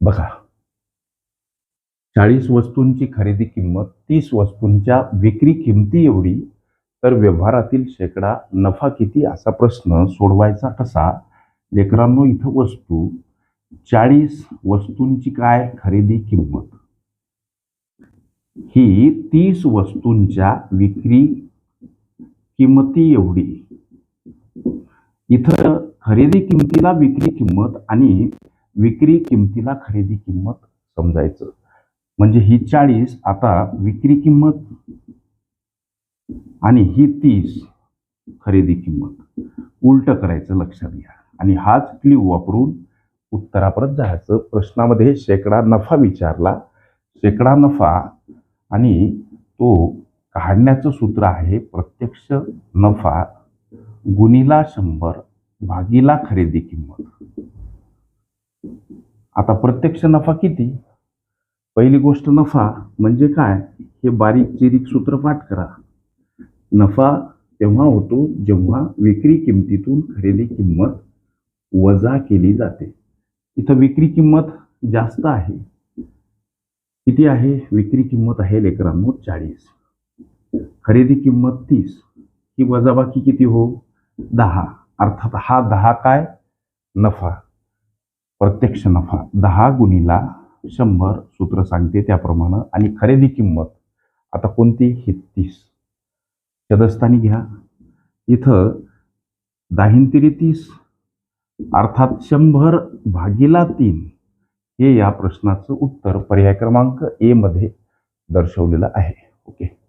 बघा. चाळीस वस्तूंची खरेदी किंमत तीस वस्तूंच्या विक्री किमती एवढी तर व्यवहारातील शेकडा नफा किती असा प्रश्न सोडवायचा कसा लेकरांनो इथं वस्तू चाळीस वस्तूंची काय खरेदी किंमत? ही तीस वस्तूंच्या विक्री किंमती एवढी. इथं खरेदी किमतीला विक्री किंमत आणि विक्री किमतीला खरेदी किंमत समजायचं. म्हणजे ही चाळीस आता विक्री किंमत आणि ही तीस खरेदी किंमत. उलट करायचं लक्षात घ्या. आणि हाच क्ल्यू वापरून उत्तरापर्यंत जायचं. प्रश्नामध्ये शेकडा नफा विचारला. शेकडा नफा आणि तो काढण्याचं सूत्र आहे प्रत्यक्ष नफा गुणीला शंभर भागीला खरेदी किंमत. आता प्रत्यक्ष नफा किती? पहिली गोष्ट नफा म्हणजे काय? हे बारीक चिरीक सूत्र पाठ करा. नफा तेव्हा होतो जेव्हा विक्री किमतीतून खरेदी किंमत वजा केली जाते. इथं विक्री किंमत जास्त आहे. किती आहे? विक्री किंमत आहे लेकरांनो चाळीस. खरेदी किंमत तीस. ही वजाबाकी किती हो? दहा. अर्थात हा दहा काय? नफा. प्रत्यक्ष नफा. दहा गुणीला शंभर सूत्र सांगते त्याप्रमाणे. आणि खरेदी किंमत. आता कोणती? ही तीस. शदस्थानी घ्या. इथं दाहिंतिरी तीस. अर्थात शंभर भागीला तीन. हे या प्रश्नाचं उत्तर पर्याय क्रमांक ए मध्ये दर्शवलेलं आहे. ओके.